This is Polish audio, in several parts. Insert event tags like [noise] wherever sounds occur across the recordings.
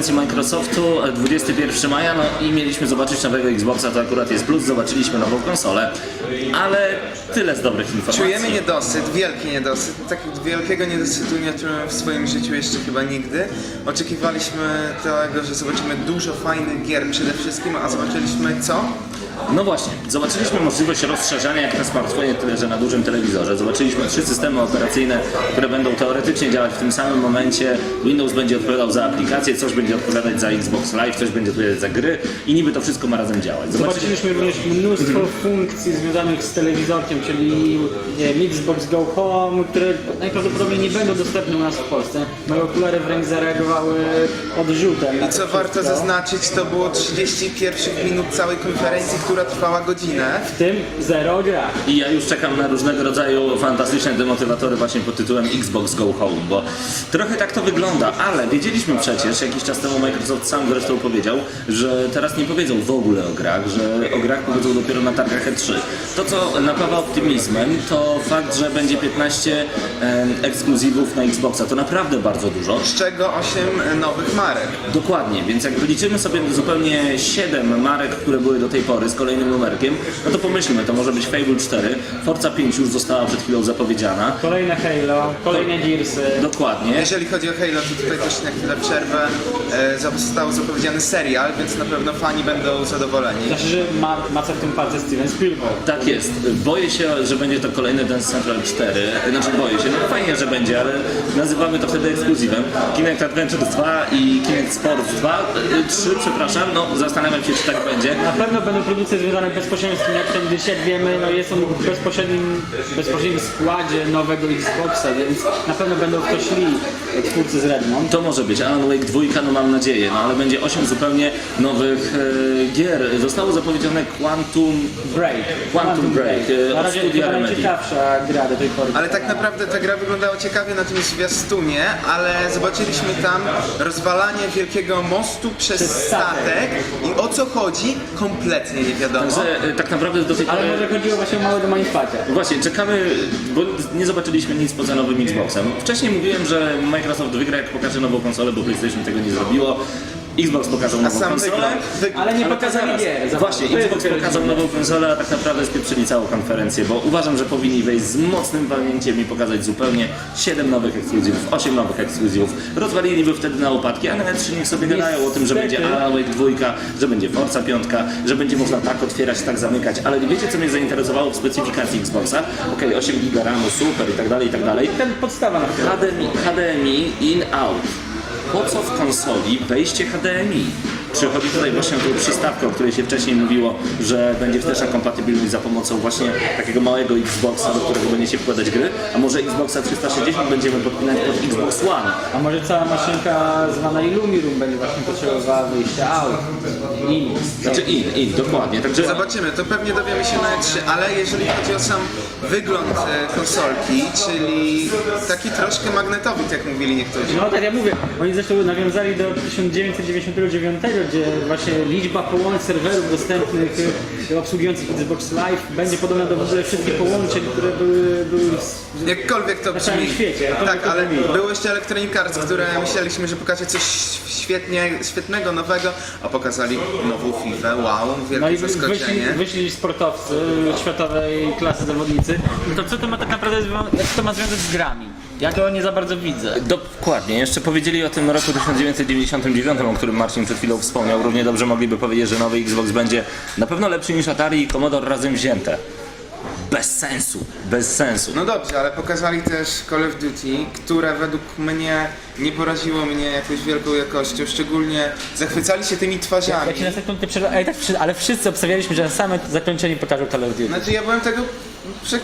konferencji Microsoftu e, 21 maja, no i mieliśmy zobaczyć nowego Xboxa, to akurat jest plus, zobaczyliśmy nową konsolę, ale tyle z dobrych informacji. Czujemy niedosyt, wielki niedosyt. Takiego wielkiego niedosytu nie czułem w swoim życiu jeszcze chyba nigdy. Oczekiwaliśmy tego, że zobaczymy dużo fajnych gier przede wszystkim, a zobaczyliśmy co? No właśnie, zobaczyliśmy możliwość rozszerzania jak na smartfonie, tyle że na dużym telewizorze. Zobaczyliśmy trzy systemy operacyjne, które będą teoretycznie działać w tym samym momencie. Windows będzie odpowiadał za aplikacje, coś będzie odpowiadać za Xbox Live, coś będzie odpowiadać za gry i niby to wszystko ma razem działać. Zobaczyliśmy Zobaczyliśmy również mnóstwo funkcji związanych z telewizorkiem, czyli nie wiem, Xbox Go Home, które najprawdopodobniej nie będą dostępne u nas w Polsce. Moje okulary wręcz zareagowały odrzutem. na I to co warto wszystko. zaznaczyć, to było 30 pierwszych minut całej konferencji, która trwała godzinę. W tym zero gra. I ja już czekam na różnego rodzaju fantastyczne demotywatory właśnie pod tytułem Xbox Go Home, bo trochę tak to wygląda, ale wiedzieliśmy przecież, jakiś czas temu Microsoft sam zresztą powiedział, że teraz nie powiedzą w ogóle o grach, że o grach powiedzą dopiero na targach E3. To, co napawa optymizmem, to fakt, że będzie 15 em, ekskluzywów na Xboxa. To naprawdę bardzo dużo. Z czego 8 nowych marek. Dokładnie, więc jak wyliczymy sobie zupełnie 7 marek, które były do tej pory z kolejnym numerkiem, no to pomyślmy, to może być Fable 4, Forza 5 już została przed chwilą zapowiedziana. Kolejne Halo, kolejne Gearsy. Dokładnie. Jeżeli chodzi o Halo, to tutaj też na chwilę przerwę. E, został zapowiedziany serial, więc na pewno fani będą zadowoleni. Znaczy, że ma, ma co w tym palce Steven Spielberg. Tak jest. Boję się, że będzie to kolejny Dance Central 4. Znaczy boję się, no fajnie, że będzie, ale nazywamy to wtedy ekskluzywem. Kinect Adventures 2 i Kinect Sports 2, y, 3, przepraszam, no zastanawiam się, czy tak będzie. Na pewno będą produkcje związane bezpośrednio z Kinectem, gdyż jak wiemy, no jest on w bezpośrednim, bezpośrednim składzie nowego Xboxa, więc na pewno będą w to szli twórcy z Redmond. To może być Alan Wake 2, no mam nadzieję, no ale będzie 8 zupełnie nowych e, gier. Zostało zapowiedziane Quantum Break. Quantum Break, e, Na razie studia Remedy. gra do tej pory. Ale tak naprawdę ta gra wyglądała ciekawie na tym zwiastunie, ale zobaczyliśmy tam rozwalanie wielkiego mostu przez Przez statek. statek i o co chodzi kompletnie nie wiadomo. Że e, tak naprawdę do tej pory... Ale może chodziło właśnie o małe domańfacie. Właśnie, czekamy, bo nie zobaczyliśmy nic poza nowym Xboxem. Wcześniej mówiłem, że Microsoft wygra jak pokaże nową konsolę, bo PlayStation tego nie zrobiło. Xbox pokazał nową sam konsolę. wygląd. Ale nie pokazali zaraz. gier. Właśnie, to jest Xbox dopiero pokazał nową konsolę, a tak naprawdę spieprzyli całą konferencję, bo uważam, że powinni wejść z mocnym walnięciem i pokazać zupełnie 7 nowych ekskluzywów, 8 nowych ekskluzywów. Rozwaliliby wtedy na łopatki, a nawet trzy niech sobie gadają o tym, że będzie Alan Wake 2, że będzie Forza 5, że będzie można tak otwierać, tak zamykać, ale wiecie co mnie zainteresowało w specyfikacji Xboxa? Okej, 8 GB RAMu, super i tak dalej, i tak dalej. Ten podstawa na chwilę. HDMI, HDMI in-out. Po co w konsoli wejście HDMI? Przychodzi tutaj właśnie o tą przystawkę, o której się wcześniej mówiło, że będzie wsteczna kompatybilność za pomocą właśnie takiego małego Xboxa, do którego będziecie wkładać gry, a może Xboxa 360 będziemy podpinać pod Xbox One. A może cała maszynka zwana Illumirum będzie właśnie potrzebowała wyjścia out. In. Znaczy in, in, dokładnie. Także Zobaczymy, to pewnie dowiemy się na E3, ale jeżeli chodzi o sam wygląd e, konsolki, czyli taki troszkę magnetowy, jak mówili niektórzy. No tak jak mówię, oni zresztą nawiązali do 1999, gdzie właśnie liczba połączeń serwerów dostępnych y, obsługujących Xbox Live będzie podobna do wszystkich połączeń, które były, były Jakkolwiek to Na całym brzmi. świecie, jakkolwiek Tak, to ale brzmi. było jeszcze Electronic Arts, które myśleliśmy, że pokaże coś świetnie, świetnego, nowego, a pokazali nową FIFA, wow, wielkie No i wyszli, zaskoczenie. wyszli sportowcy światowej klasy zawodnicy. No to co to ma tak naprawdę, zwią- jak to ma związek z grami? Ja to nie za bardzo widzę. Dokładnie, jeszcze powiedzieli o tym roku 1999, o którym Marcin przed chwilą wspomniał. Równie dobrze mogliby powiedzieć, że nowy Xbox będzie na pewno lepszy niż Atari i Commodore razem wzięte. Bez sensu, bez sensu. No dobrze, ale pokazali też Call of Duty, które według mnie nie poraziło mnie jakąś wielką jakością, szczególnie zachwycali się tymi twarzami. Ja ci na sekundę przerwę, ale, tak, ale wszyscy obstawialiśmy, że same zakończenie pokażą Call of Duty. Znaczy ja byłem tego,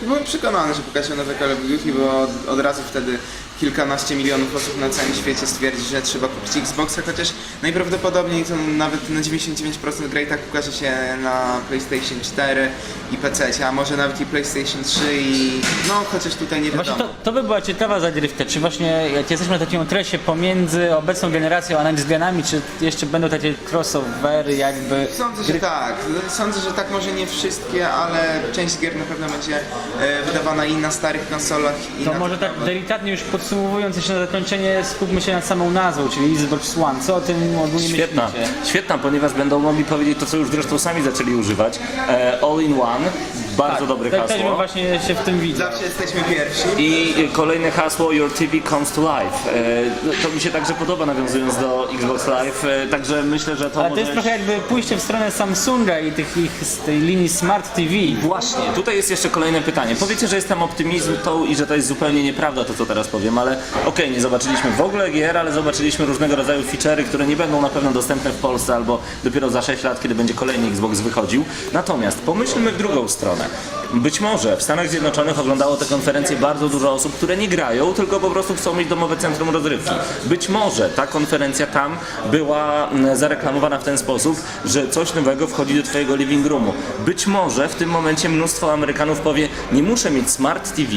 byłem przekonany, że pokaże nowe Call of Duty, bo od razu wtedy kilkanaście milionów osób na całym świecie stwierdzi, że trzeba kupić Xboxa, chociaż najprawdopodobniej to nawet na 99% gra i tak ukaże się na PlayStation 4 i PC, a może nawet i PlayStation 3 i no chociaż tutaj nie Właśnie wiadomo. to, to by była ciekawa zagrywka, czy właśnie jak jesteśmy na takim okresie pomiędzy obecną generacją a next genami, czy jeszcze będą takie crossovery jakby... Sądzę, że tak. Sądzę, że tak może nie wszystkie, ale część gier na pewno będzie e, wydawana i na starych konsolach i To na może tak delikatnie już podsumowując podsumowując jeszcze na zakończenie, skupmy się nad samą nazwą, czyli Xbox One. Co o tym ogólnie Świetna, myślicie? świetna, ponieważ będą mogli powiedzieć to, co już zresztą sami zaczęli używać. E, all in one, bardzo dobre Tak, Też bym hasło. właśnie się w tym widział. Zawsze jesteśmy pierwsi. I kolejne hasło Your TV comes to life. E, to mi się także podoba nawiązując do Xbox Live, e, także myślę, że to Ale to może... jest trochę jakby pójście w stronę Samsunga i tych ich, z tej linii Smart TV. Właśnie, tutaj jest jeszcze kolejne pytanie. Powiecie, że jestem optymistą i że to jest zupełnie nieprawda to, co teraz powiem, ale okej, nie zobaczyliśmy w ogóle gier, ale zobaczyliśmy różnego rodzaju feature'y, które nie będą na pewno dostępne w Polsce albo dopiero za 6 lat, kiedy będzie kolejny Xbox wychodził. Natomiast pomyślmy w drugą stronę. Być może w Stanach Zjednoczonych oglądało tę konferencję bardzo dużo osób, które nie grają, tylko po prostu chcą mieć domowe centrum rozrywki. Być może ta konferencja tam była mm, zareklamowana w ten sposób, że coś nowego wchodzi do Twojego living roomu. Być może w tym momencie mnóstwo Amerykanów powie, nie muszę mieć Smart TV,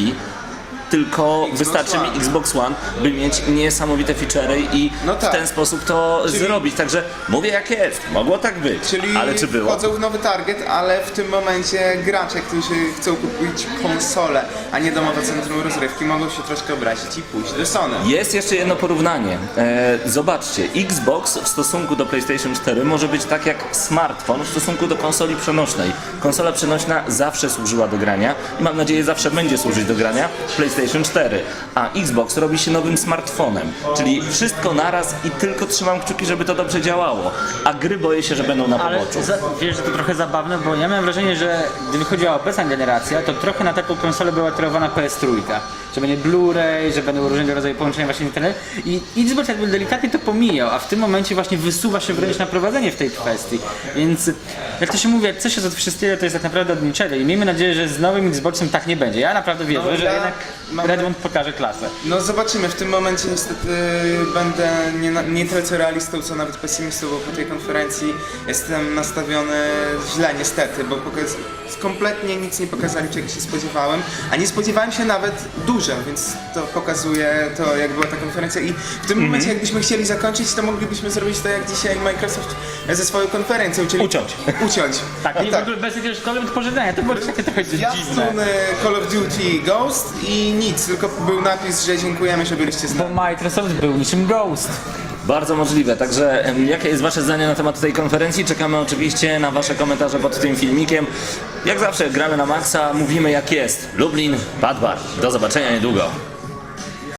tylko wystarczy One. mi Xbox One, by mieć niesamowite feature'y i No tak. w ten sposób to Czyli- zrobić. Także mówię jak jest, mogło tak być, Czyli ale czy było? wchodzą w nowy target, ale w tym momencie gracze, którzy chcą kupić konsolę, a nie domowe centrum rozrywki, mogą się troszkę obrazić i pójść do Sony. Jest jeszcze jedno porównanie. E, zobaczcie, Xbox w stosunku do PlayStation 4 może być tak jak smartfon w stosunku do konsoli przenośnej. Konsola przenośna zawsze służyła do grania i mam nadzieję zawsze będzie służyć do grania PlayStation 4, a Xbox robi się nowym smartfonem, czyli wszystko naraz i tylko trzymam kciuki, żeby to dobrze działało, a gry boję się, że będą na Ale poboczu. za, wiesz, że to trochę zabawne, bo ja miałem wrażenie, że gdy wychodziła obecna generacja, to trochę na taką konsolę była kierowana PS3. Że będzie Blu-ray, że będą różnego rodzaju połączenia właśnie internet. I Xbox jakby delikatnie to pomijał, a w tym momencie właśnie wysuwa się wręcz na prowadzenie w tej kwestii. Więc jak to się mówi, jak coś jest od wszystkiego, to jest tak naprawdę od niczego. I miejmy nadzieję, że z nowym Xboxem tak nie będzie. Ja naprawdę wierzę, No, że ja jednak mam- Redmond pokaże klasę. No zobaczymy, w tym momencie niestety będę nie, na- nie tyle co realistą, co nawet pesymistą, bo po tej konferencji jestem nastawiony źle niestety, bo pokaz... kompletnie nic nie pokazali, czego się spodziewałem, a nie spodziewałem się nawet dużo, więc to pokazuje to, jak była ta konferencja i w tym momencie jakbyśmy chcieli zakończyć, to moglibyśmy zrobić to jak dzisiaj Microsoft ze swoją konferencją, czyli Uciąć. Uciąć. [laughs] Tak, No i w ogóle bez jakiegokolwiek pożegnania. To było takie trochę dziwne. Zwiastun e, Call of Duty Ghost i nic, tylko był napis, że dziękujemy, że byliście z nami. Bo Microsoft był niczym Ghost. Bardzo możliwe. Także em, jakie jest Wasze zdanie na temat tej konferencji? Czekamy oczywiście na Wasze komentarze pod tym filmikiem. Jak zawsze gramy na maksa, mówimy jak jest. Lublin, Bad Bar. Do zobaczenia niedługo.